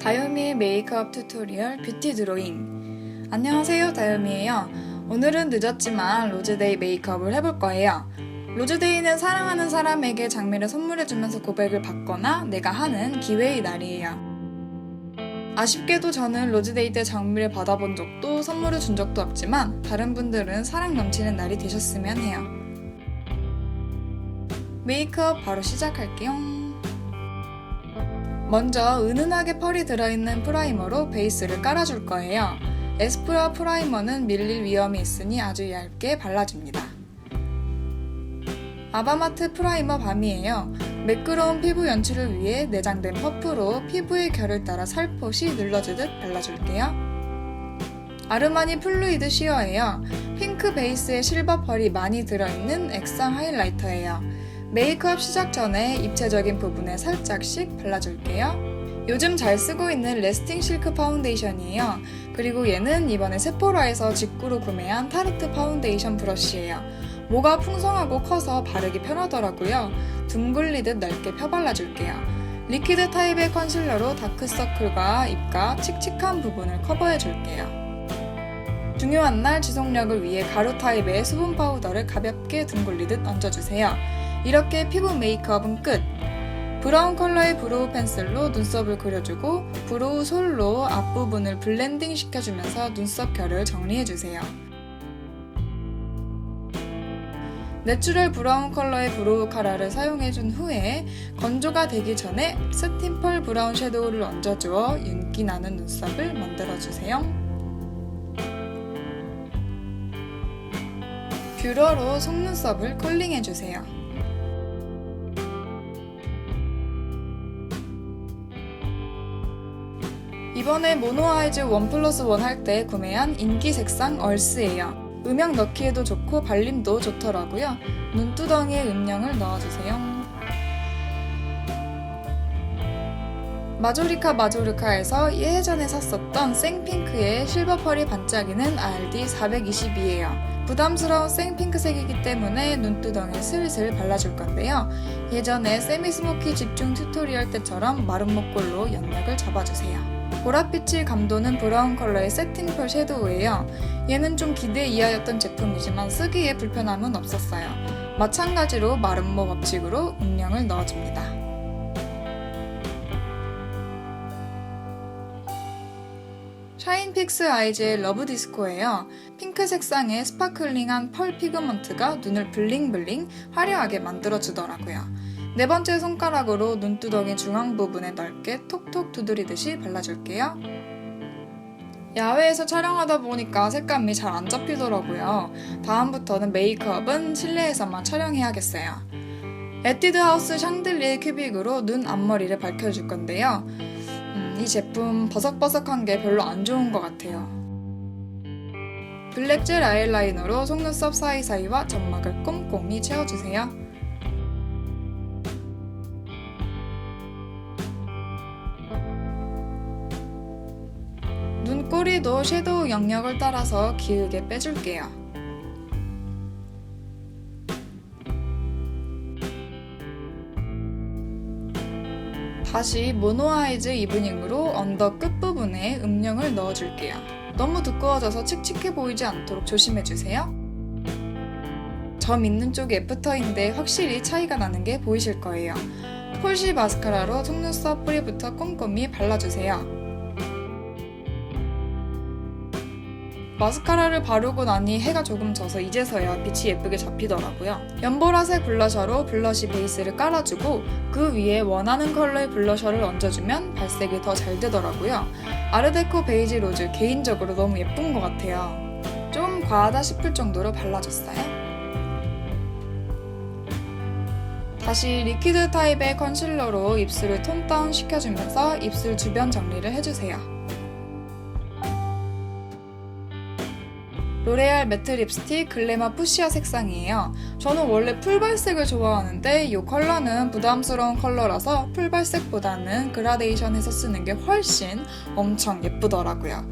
다요미의 메이크업 튜토리얼 뷰티 드로잉. 안녕하세요 다요미예요. 오늘은 늦었지만 로즈데이 메이크업을 해볼 거예요. 로즈데이는 사랑하는 사람에게 장미를 선물해주면서 고백을 받거나 내가 하는 기회의 날이에요. 아쉽게도 저는 로즈데이 때 장미를 받아본 적도 선물을 준 적도 없지만 다른 분들은 사랑 넘치는 날이 되셨으면 해요. 메이크업 바로 시작할게요 먼저 은은하게 펄이 들어있는 프라이머로 베이스를 깔아줄 거예요. 에스쁘아 프라이머는 밀릴 위험이 있으니 아주 얇게 발라줍니다. 아바마트 프라이머 밤이에요. 매끄러운 피부 연출을 위해 내장된 퍼프로 피부의 결을 따라 살포시 눌러주듯 발라줄게요. 아르마니 플루이드 시어예요. 핑크 베이스에 실버 펄이 많이 들어있는 액상 하이라이터예요. 메이크업 시작 전에 입체적인 부분에 살짝씩 발라줄게요. 요즘 잘 쓰고 있는 레스팅 실크 파운데이션이에요. 그리고 얘는 이번에 세포라에서 직구로 구매한 타르트 파운데이션 브러쉬예요. 모가 풍성하고 커서 바르기 편하더라고요. 둥글리듯 넓게 펴발라줄게요. 리퀴드 타입의 컨실러로 다크서클과 입가 칙칙한 부분을 커버해줄게요. 중요한 날 지속력을 위해 가루 타입의 수분 파우더를 가볍게 둥글리듯 얹어주세요. 이렇게 피부 메이크업은 끝! 브라운 컬러의 브로우 펜슬로 눈썹을 그려주고 브로우 솔로 앞부분을 블렌딩 시켜주면서 눈썹 결을 정리해주세요. 내추럴 브라운 컬러의 브로우 카라를 사용해준 후에 건조가 되기 전에 스팀펄 브라운 섀도우를 얹어주어 윤기 나는 눈썹을 만들어주세요. 뷰러로 속눈썹을 컬링해주세요. 이번에 모노아이즈 원 플러스 원 할 때 구매한 인기 색상 얼스예요. 음영 넣기에도 좋고 발림도 좋더라고요. 눈두덩이에 음영을 넣어주세요. 마조리카 마조리카에서 예전에 샀었던 생핑크의 실버 펄이 반짝이는 RD 420이에요. 부담스러운 생핑크색이기 때문에 눈두덩이에 슬슬 발라줄 건데요. 예전에 세미 스모키 집중 튜토리얼 때처럼 마른 목골로 연락을 잡아주세요. 보랏빛을 감도는 브라운 컬러의 세팅 펄 섀도우예요. 얘는 좀 기대 이하였던 제품이지만 쓰기에 불편함은 없었어요. 마찬가지로 마른 모 법칙으로 음영을 넣어줍니다. 샤인픽스 아이즈의 러브 디스코예요. 핑크 색상의 스파클링한 펄 피그먼트가 눈을 블링블링 화려하게 만들어주더라고요. 네 번째 손가락으로 눈두덩이 중앙 부분에 넓게 톡톡 두드리듯이 발라줄게요. 야외에서 촬영하다 보니까 색감이 잘 안 잡히더라고요. 다음부터는 메이크업은 실내에서만 촬영해야겠어요. 에뛰드 하우스 샹들리에 큐빅으로 눈 앞머리를 밝혀줄 건데요. 음, 이 제품 버석버석한 게 별로 안 좋은 것 같아요. 블랙 젤 아이라이너로 속눈썹 사이사이와 점막을 꼼꼼히 채워주세요. 꼬리도 섀도우 영역을 따라서 기울게 빼줄게요. 다시 모노아이즈 이브닝으로 언더 끝부분에 음영을 넣어줄게요. 너무 두꺼워져서 칙칙해 보이지 않도록 조심해주세요. 점 있는 쪽이 애프터인데 확실히 차이가 나는 게 보이실 거예요. 폴시 마스카라로 속눈썹 뿌리부터 꼼꼼히 발라주세요. 마스카라를 바르고 나니 해가 조금 져서 이제서야 빛이 예쁘게 잡히더라고요. 연보라색 블러셔로 블러쉬 베이스를 깔아주고 그 위에 원하는 컬러의 블러셔를 얹어주면 발색이 더 잘 되더라고요. 아르데코 베이지 로즈 개인적으로 너무 예쁜 것 같아요. 좀 과하다 싶을 정도로 발라줬어요. 다시 리퀴드 타입의 컨실러로 입술을 톤 다운 시켜주면서 입술 주변 정리를 해주세요. 로레알 매트 립스틱 글래머 푸시아 색상이에요. 저는 원래 풀발색을 좋아하는데 이 컬러는 부담스러운 컬러라서 풀발색보다는 그라데이션해서 쓰는 게 훨씬 엄청 예쁘더라고요.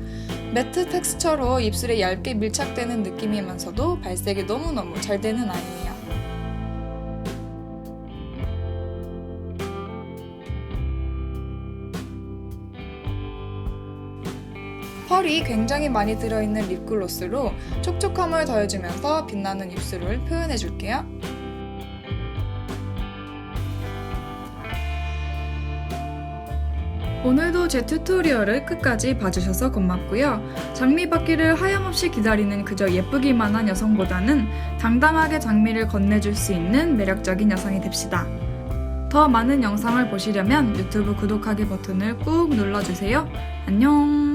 매트 텍스처로 입술에 얇게 밀착되는 느낌이면서도 발색이 너무너무 잘 되는 아이예요. 펄이 굉장히 많이 들어있는 립글로스로 촉촉함을 더해주면서 빛나는 입술을 표현해줄게요. 오늘도 제 튜토리얼을 끝까지 봐주셔서 고맙고요. 장미받기를 하염없이 기다리는 그저 예쁘기만 한 여성보다는 당당하게 장미를 건네줄 수 있는 매력적인 여성이 됩시다. 더 많은 영상을 보시려면 유튜브 구독하기 버튼을 꾹 눌러주세요. 안녕!